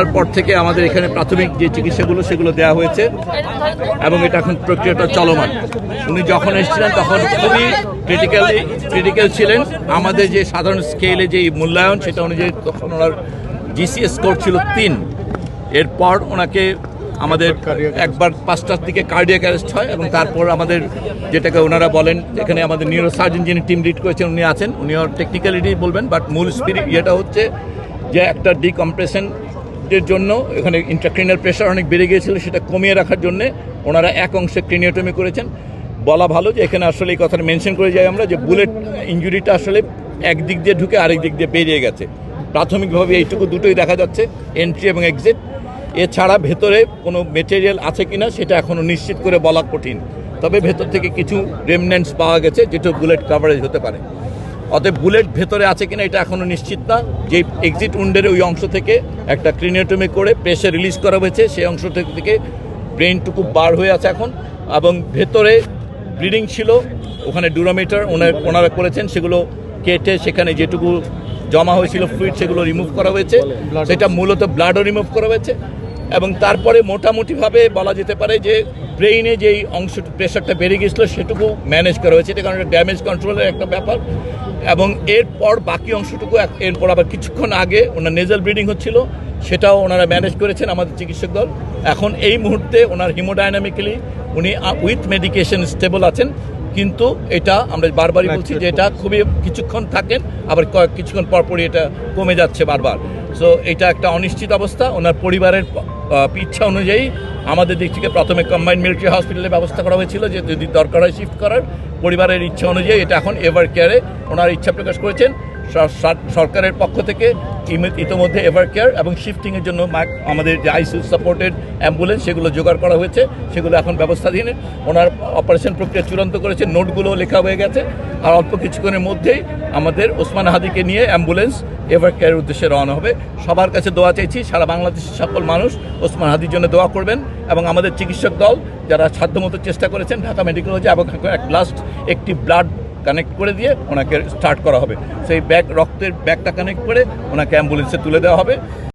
তারপর থেকে আমাদের এখানে প্রাথমিক যে চিকিৎসাগুলো, সেগুলো দেওয়া হয়েছে এবং এটা এখন প্রক্রিয়াটা চলমান। উনি যখন এসেছিলেন, তখন খুবই ক্রিটিক্যালি ক্রিটিক্যাল ছিলেন। আমাদের যে সাধারণ স্কেলে যে মূল্যায়ন, সেটা অনুযায়ী তখন ওনার জিসিএস স্কোর ছিল তিন। এরপর ওনাকে আমাদের একবার পাঁচটার দিকে কার্ডিয়াক অ্যারেস্ট হয় এবং তারপর আমাদের যেটাকে ওনারা বলেন, এখানে আমাদের নিউরো সার্জন যিনি টিম লিড করেছেন, উনি আছেন। উনি ওর টেকনিক্যালিটি বলবেন বাট মূল স্পিরিট ইয়েটা হচ্ছে যে একটা ডিকম্প্রেশন এর জন্য এখানে ইন্ট্রাক্রিনাল প্রেশার অনেক বেড়ে গিয়েছিল, সেটা কমিয়ে রাখার জন্য ওনারা এক অংশে ক্রিনিওটমি করেছেন। বলা ভালো যে এখানে আসলে এই কথাটা মেনশন করে যাই আমরা যে বুলেট ইঞ্জুরিটা আসলে এক দিক দিয়ে ঢুকে আরেক দিক দিয়ে বেরিয়ে গেছে। প্রাথমিকভাবে এইটুকু দুটোই দেখা যাচ্ছে এন্ট্রি এবং এক্সিট এছাড়া ভেতরে কোনো মেটেরিয়াল আছে কিনা সেটা এখনও নিশ্চিত করে বলা কঠিন। তবে ভেতর থেকে কিছু রেমনেন্টস পাওয়া গেছে, যেটা বুলেট কাভারেজ হতে পারে। অতএব বুলেট ভেতরে আছে কিনা এটা এখনও নিশ্চিত না। যে এক্সিট উন্ডের ওই অংশ থেকে একটা ক্রিনিওটমি করে প্রেসে রিলিজ করা হয়েছে সেই অংশ থেকে ব্রেনটুকু বার হয়ে আছে এখন এবং ভেতরে ব্লিডিং ছিল ওখানে ডুরামিটার ওনার ওনারা করেছেন সেগুলো কেটে সেখানে যেটুকু জমা হয়েছিল ফ্লুইড সেগুলো রিমুভ করা হয়েছে। সেটা মূলত ব্লাডও রিমুভ করা হয়েছে এবং তারপরে মোটামুটিভাবে বলা যেতে পারে যে ব্রেইনে যেই অংশ প্রেশারটা বেড়ে গিয়েছিল, সেটুকু ম্যানেজ করা হয়েছে। এটা কারণ ড্যামেজ কন্ট্রোলের একটা ব্যাপার। এবং এরপর বাকি অংশটুকু এরপর আবার কিছুক্ষণ আগে ওনার নেজাল ব্লিডিং হচ্ছিল, সেটাও ওনারা ম্যানেজ করেছেন আমাদের চিকিৎসক দল। এখন এই মুহূর্তে ওনার হিমোডাইনামিক্যালি উনি উইথ মেডিকেশন স্টেবল আছেন। কিন্তু এটা আমরা বারবারই বলছি যে এটা খুবই কিছুক্ষণ থাকেন, আবার কয়েক কিছুক্ষণ পরপরই এটা কমে যাচ্ছে বারবার। সো এটা একটা অনিশ্চিত অবস্থা। ওনার পরিবারের ইচ্ছা অনুযায়ী আমাদের দিক থেকে প্রথমে কম্বাইন্ড মিলিটারি হসপিটালে ব্যবস্থা করা হয়েছিল যে যদি দরকার হয় শিফট করার, পরিবারের ইচ্ছা অনুযায়ী এটা এখন এভার কেয়ারে ওনার ইচ্ছা প্রকাশ করেছেন। সরকারের পক্ষ থেকে ইতোমধ্যে এভার কেয়ার এবং শিফটিংয়ের জন্য আমাদের যে আইসিউ সাপোর্টেড অ্যাম্বুলেন্স সেগুলো জোগাড় করা হয়েছে। সেগুলো এখন ব্যবস্থাধীন। ওনার অপারেশন প্রক্রিয়া চূড়ান্ত করেছে। নোটগুলো লেখা হয়ে গেছে। আর অল্প কিছুক্ষণের মধ্যেই আমাদের ওসমান হাদিকে নিয়ে অ্যাম্বুলেন্স এভার কেয়ারের উদ্দেশ্যে রওনা হবে। সবার কাছে দোয়া চাইছি, সারা বাংলাদেশের সকল মানুষ ওসমান হাদির জন্য দোয়া করবেন এবং আমাদের চিকিৎসক দল যারা সাধ্যমতো চেষ্টা করেছেন, ঢাকা মেডিকেল কলেজে এবং এক লাস্ট একটি ব্লাড কানেক্ট করে দিয়ে ওনাকে স্টার্ট করা হবে। সেই ব্যাগ রক্তের ব্যাগটা কানেক্ট করে ওনাকে অ্যাম্বুলেন্সে তুলে দেওয়া হবে।